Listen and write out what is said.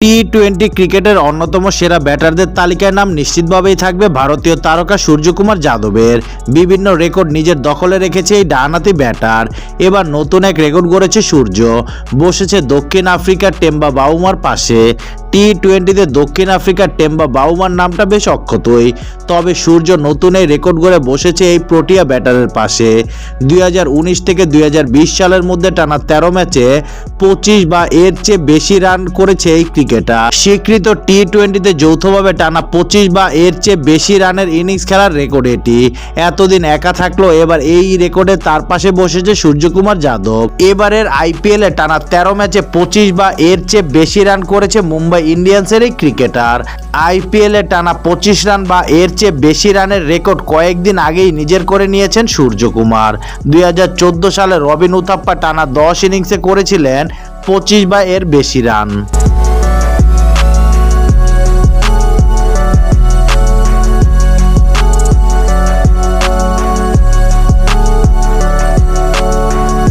T twenty ক্রিকেটের অন্যতম সেরা ব্যাটারদের তালিকায় নাম নিশ্চিতভাবেই থাকবে ভারতীয় তারকা সূর্যকুমার যাদবের। বিভিন্ন রেকর্ড নিজের দখলে রেখেছে এই ডানাতি ব্যাটার। এবার নতুন এক রেকর্ড গড়েছে সূর্য। বসেছে দক্ষিণ আফ্রিকার টেম্বা বাউমার পাশে। টি টোয়েন্টিতে দক্ষিণ আফ্রিকার টেম্বা বাউমার নামটা বেশ অক্ষতই। তবে সূর্য নতুন এই রেকর্ড গড়ে বসেছে এই প্রোটিয়া ব্যাটারের পাশে। দুই হাজার উনিশ থেকে দুই হাজার বিশ সালের মধ্যে টানা তেরো ম্যাচে পঁচিশ বা এর চেয়ে বেশি রান করেছে এই ক্রিকেটার। স্বীকৃত টি টোয়েন্টিতে যৌথভাবে টানা পঁচিশ বা এর চেয়ে বেশি রানের ইনিংস খেলার রেকর্ড এটি। এতদিন একা থাকলেও এবার এই রেকর্ডে তার পাশে বসেছে সূর্যকুমার যাদব। এবারের আইপিএল টানা তেরো ম্যাচে পঁচিশ বা এর চেয়ে বেশি রান করেছে মুম্বাই ইন্ডিয়ান্সের এই ক্রিকেটার। আইপিএল টানা পঁচিশ রান বা এর চেয়ে বেশি রানের রেকর্ড কয়েকদিন আগেই নিজের করে নিয়েছেন সূর্যকুমার। দুই হাজার চোদ্দ সালে রবিন উথাপ্পা টানা দশ ইনিংসে করেছিলেন পঁচিশ বা এর বেশি রান।